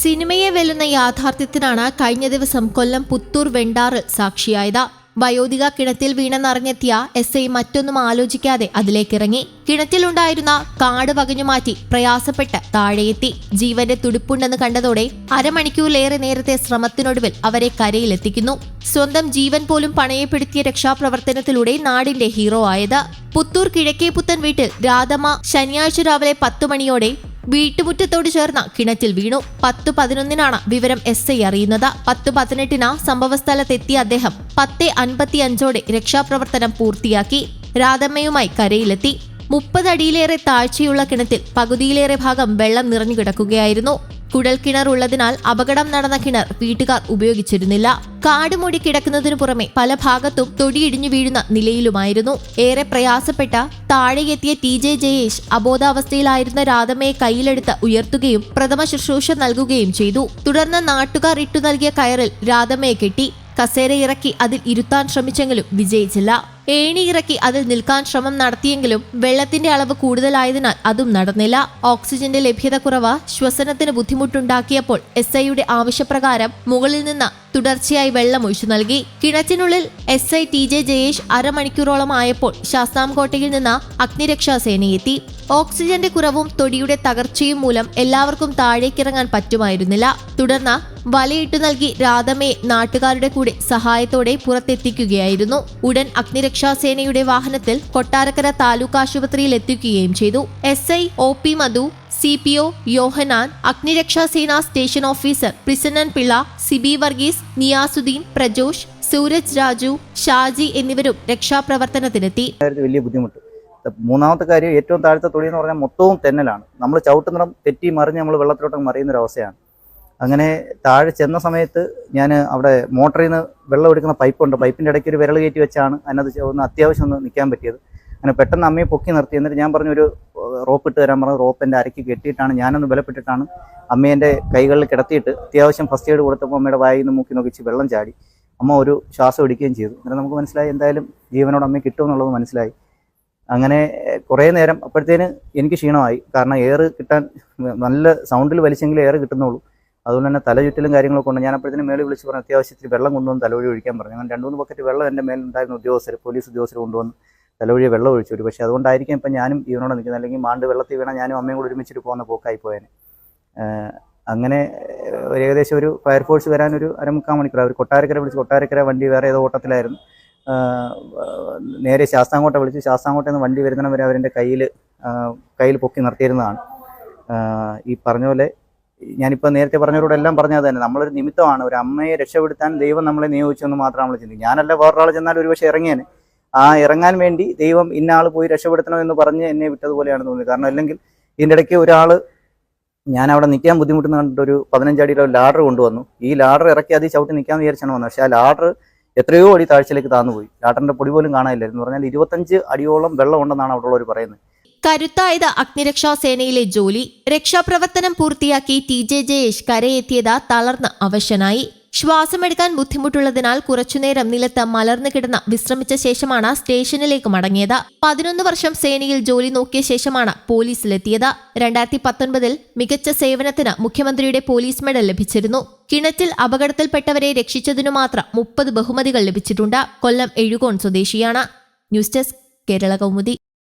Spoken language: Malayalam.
സിനിമയെ വെല്ലുന്ന യാഥാർത്ഥ്യത്തിനാണ് കഴിഞ്ഞ ദിവസം കൊല്ലം പുത്തൂർ വെണ്ടാറിൽ സാക്ഷിയായത്. വയോധിക കിണറ്റിൽ വീണെന്നറിഞ്ഞെത്തിയ എസ് ഐ മറ്റൊന്നും ആലോചിക്കാതെ അതിലേക്കിറങ്ങി. കിണറ്റിലുണ്ടായിരുന്ന കാട് വകഞ്ഞു മാറ്റി പ്രയാസപ്പെട്ട് താഴെയെത്തി. ജീവന്റെ തുടിപ്പുണ്ടെന്ന് കണ്ടതോടെ അരമണിക്കൂറിലേറെ നേരത്തെ ശ്രമത്തിനൊടുവിൽ അവരെ കരയിലെത്തിക്കുന്നു. സ്വന്തം ജീവൻ പോലും പണയപ്പെടുത്തിയ രക്ഷാപ്രവർത്തനത്തിലൂടെ നാടിന്റെ ഹീറോ ആയത്. പുത്തൂർ കിഴക്കേ പുത്തൻ വീട്ടിൽ രാധമ്മ ശനിയാഴ്ച രാവിലെ പത്തു മണിയോടെ വീട്ടുമുറ്റത്തോട് ചേർന്ന കിണറ്റിൽ വീണു. പത്ത് പതിനൊന്നിനാണ് വിവരം എസ് ഐ അറിയുന്നത്. പത്ത് പതിനെട്ടിന് സംഭവസ്ഥലത്തെത്തിയ അദ്ദേഹം പത്ത് അൻപത്തിയഞ്ചോടെ രക്ഷാപ്രവർത്തനം പൂർത്തിയാക്കി. രാധമ്മയുമായി കരയിലെത്തി. മുപ്പതടിയിലേറെ താഴ്ചയുള്ള കിണറ്റിൽ പകുതിയിലേറെ ഭാഗം വെള്ളം നിറഞ്ഞു കിടക്കുകയായിരുന്നു. കുഴൽ കിണർ ഉള്ളതിനാൽ അപകടം നടന്ന കിണർ വീട്ടുകാർ ഉപയോഗിച്ചിരുന്നില്ല. കാടുമൂടി കിടക്കുന്നതിനു പുറമെ പല ഭാഗത്തും തൊടിയിടിഞ്ഞു വീഴുന്ന നിലയിലുമായിരുന്നു. ഏറെ പ്രയാസപ്പെട്ട താഴെയെത്തിയ ടി ജെ ജയേഷ് അബോധാവസ്ഥയിലായിരുന്ന രാധമ്മയെ കയ്യിലെടുത്ത് ഉയർത്തുകയും പ്രഥമ ശുശ്രൂഷ നൽകുകയും ചെയ്തു. തുടർന്ന് നാട്ടുകാർ ഇട്ടു നൽകിയ കയറിൽ രാധമ്മയെ കെട്ടി. കസേര ഇറക്കി അതിൽ ഇരുത്താൻ ശ്രമിച്ചെങ്കിലും വിജയിച്ചില്ല. ഏണി ഇറക്കി അതിൽ നിൽക്കാൻ ശ്രമം നടത്തിയെങ്കിലും വെള്ളത്തിന്റെ അളവ് കൂടുതലായതിനാൽ അതും നടന്നില്ല. ഓക്സിജന്റെ ലഭ്യത കുറവ് ശ്വസനത്തിന് ബുദ്ധിമുട്ടുണ്ടാക്കിയപ്പോൾ എസ് ഐയുടെ ആവശ്യപ്രകാരം മുകളിൽ നിന്ന് തുടർച്ചയായി വെള്ളം ഒഴിച്ചു നൽകി. കിണറ്റിനുള്ളിൽ S I T J Jayesh അരമണിക്കൂറോളം ആയപ്പോൾ ശാസ്താംകോട്ടയിൽ നിന്ന് അഗ്നിരക്ഷാസേനയെത്തി ഓക്സിജന്റെ കുറവും തൊടിയുടെ തകർച്ചയും മൂലം എല്ലാവർക്കും താഴേക്കിറങ്ങാൻ പറ്റുമായിരുന്നില്ല. തുടർന്ന് വലയിട്ടു നൽകി രാധമയെ നാട്ടുകാരുടെ കൂടെ സഹായത്തോടെ പുറത്തെത്തിക്കുകയായിരുന്നു. ഉടൻ അഗ്നിരക്ഷാസേനയുടെ വാഹനത്തിൽ കൊട്ടാരക്കര താലൂക്ക് ആശുപത്രിയിൽ എത്തിക്കുകയും ചെയ്തു. S I O P Madhu C P O Yohannan അഗ്നിരക്ഷാസേന station officer Prasannan Pillai Sibi Varghese Niyasuddin Prajosh Sooraj Raju Shaji എന്നിവരും രക്ഷാപ്രവർത്തനത്തിനെത്തി. വലിയ ബുദ്ധിമുട്ട്. മൂന്നാമത്തെ കാര്യം ഏറ്റവും താഴത്തെ തൊഴിൽ എന്ന് പറഞ്ഞാൽ മൊത്തവും തെന്നലാണ്. നമ്മൾ ചവിട്ടുന്നിടം തെറ്റി മറിഞ്ഞ് നമ്മൾ വെള്ളത്തിലോട്ട് മറിയുന്ന ഒരു അവസ്ഥയാണ് അങ്ങനെ താഴെ ചെന്ന സമയത്ത് ഞാൻ അവിടെ മോട്ടറിൽ നിന്ന് വെള്ളം എടുക്കുന്ന പൈപ്പുണ്ട്. പൈപ്പിന്റെ ഇടയ്ക്ക് ഒരു വിരൽ കയറ്റി വെച്ചാണ് അതിനകത്ത് ഒന്ന് അത്യാവശ്യം ഒന്ന് നിൽക്കാൻ പറ്റിയത്. അങ്ങനെ പെട്ടെന്ന് അമ്മയെ പൊക്കി നിർത്തി. എന്നിട്ട് ഞാൻ പറഞ്ഞു ഒരു റോപ്പ് ഇട്ട് തരാൻ പറഞ്ഞു. റോപ്പ് എന്റെ അരയ്ക്ക് കെട്ടിയിട്ടാണ്. ഞാനൊന്ന് ബലപ്പെട്ടിട്ടാണ് അമ്മേന്റെ കൈകളിൽ കിടത്തിയിട്ട് അത്യാവശ്യം ഫസ്റ്റ് എയ്ഡ് കൊടുത്തപ്പോൾ അമ്മയുടെ വായിൽ നിന്ന് മൂക്കി നോക്കിച്ച് വെള്ളം ചാടി. അമ്മ ഒരു ശ്വാസം എടുക്കുകയും ചെയ്തു. അങ്ങനെ നമുക്ക് മനസ്സിലായി എന്തായാലും ജീവനോട് അമ്മയെ കിട്ടുമെന്നുള്ളത് മനസ്സിലായി. അങ്ങനെ കുറേ നേരം അപ്പോഴത്തേന് എനിക്ക് ക്ഷീണമായി. കാരണം എയർ കിട്ടാൻ നല്ല സൗണ്ടിൽ വലിച്ചെങ്കിൽ എയർ കിട്ടുന്നുള്ളൂ. അതുകൊണ്ട് തന്നെ തല ചുറ്റലും കാര്യങ്ങളൊക്കെ ഉണ്ട്. ഞാൻ മേളിൽ വിളിച്ച് പറഞ്ഞു അത്യാവശ്യത്തിൽ വെള്ളം കൊണ്ടുവന്ന് തലവഴി ഒഴിക്കാൻ പറഞ്ഞു. അങ്ങനെ രണ്ട് മൂന്ന് ബക്കറ്റ് വെള്ളം എന്റെ മേലുണ്ടായിരുന്ന ഉദ്യോഗസ്ഥർ പോലീസ് ഉദ്യോഗസ്ഥർ കൊണ്ടുവന്ന് തലവഴി വെള്ളം ഒഴിച്ചു. ഒരു പക്ഷേ അതുകൊണ്ടായിരിക്കും ഇപ്പം ഞാനും ഇവനോട് നിൽക്കുന്നത്. അല്ലെങ്കിൽ മാണ്ട് വെള്ളത്തിൽ വീണാൽ ഞാനും അമ്മയും കൂടി ഒരുമിച്ചിട്ട് പോകുന്ന പോക്കായി പോയേനെ. അങ്ങനെ ഒരു ഏകദേശം ഒരു ഫയർഫോഴ്സ് വരാനൊരു അരമുക്കാൽ മണിക്കൂർ. അവർ കൊട്ടാരക്കര വിളിച്ച് കൊട്ടാരക്കര വണ്ടി വേറെ ഏതോ ഓട്ടത്തിലായിരുന്നു. നേരെ ശാസ്താംകോട്ട വിളിച്ച് ശാസ്താംകോട്ടയിൽ നിന്ന് വണ്ടി വരുന്നവരെ അവരെ കയ്യിൽ കയ്യിൽ പൊക്കി നിർത്തിയിരുന്നതാണ്. ഈ പറഞ്ഞ പോലെ ഞാനിപ്പോൾ നേരത്തെ പറഞ്ഞവരോടെല്ലാം പറഞ്ഞത് തന്നെ. നമ്മളൊരു നിമിത്തമാണ് ഒരു അമ്മയെ രക്ഷപ്പെടുത്താൻ ദൈവം നമ്മളെ നിയോഗിച്ചെന്ന് മാത്രം നമ്മൾ ചിന്തിക്കും. ഞാനല്ല വേറൊരാൾ ചെന്നാൽ ഒരുപക്ഷെ ഇറങ്ങിയാൽ ആ ഇറങ്ങാൻ വേണ്ടി ദൈവം ഇന്ന ആൾ പോയി രക്ഷപ്പെടുത്തണം എന്ന് പറഞ്ഞ് എന്നെ വിട്ടതുപോലെയാണ് തോന്നിയത്. കാരണം അല്ലെങ്കിൽ ഇതിന്റെ ഇടയ്ക്ക് ഒരാൾ ഞാൻ അവിടെ നിൽക്കാൻ ബുദ്ധിമുട്ടെന്ന് കണ്ടിട്ട് ഒരു ലാഡർ കൊണ്ടുവന്നു. ഈ ലാഡർ ഇറക്കി അത് ചവിട്ടി നിൽക്കാൻ വിചാരിച്ചാണ് വന്നത്. പക്ഷേ ആ ലാഡർ എത്രയോ അടി താഴ്ചയിലേക്ക് താന്നുപോയി ലാഡറിന്റെ പൊടി പോലും കാണാനില്ലായിരുന്നു. പറഞ്ഞാൽ ഇരുപത്തഞ്ച് അടിയോളം വെള്ളം ഉണ്ടെന്നാണ് അവിടെ ഉള്ളവർ പറയുന്നത്. കരുത്തായത് അഗ്നിരക്ഷാസേനയിലെ ജോലി രക്ഷാപ്രവർത്തനം പൂർത്തിയാക്കി ടി ജെ ജയേഷ് കരയെത്തിയത് തളർന്ന് അവശനായി. ശ്വാസമെടുക്കാൻ ബുദ്ധിമുട്ടുള്ളതിനാൽ കുറച്ചുനേരം നിലത്ത് മലർന്നു കിടന്ന് വിശ്രമിച്ച ശേഷമാണ് സ്റ്റേഷനിലേക്ക് മടങ്ങിയത്. പതിനൊന്ന് വർഷം സേനയിൽ ജോലി നോക്കിയ ശേഷമാണ് പോലീസിലെത്തിയത്. രണ്ടായിരത്തി പത്തൊൻപതിൽ മികച്ച സേവനത്തിന് മുഖ്യമന്ത്രിയുടെ പോലീസ് മെഡൽ ലഭിച്ചിരുന്നു. കിണറ്റിൽ അപകടത്തിൽപ്പെട്ടവരെ രക്ഷിച്ചതിനു മാത്രം മുപ്പത് ബഹുമതികൾ ലഭിച്ചിട്ടുണ്ട്. കൊല്ലം എഴുകോൺ സ്വദേശിയാണ്. News desk Kerala Kaumudi.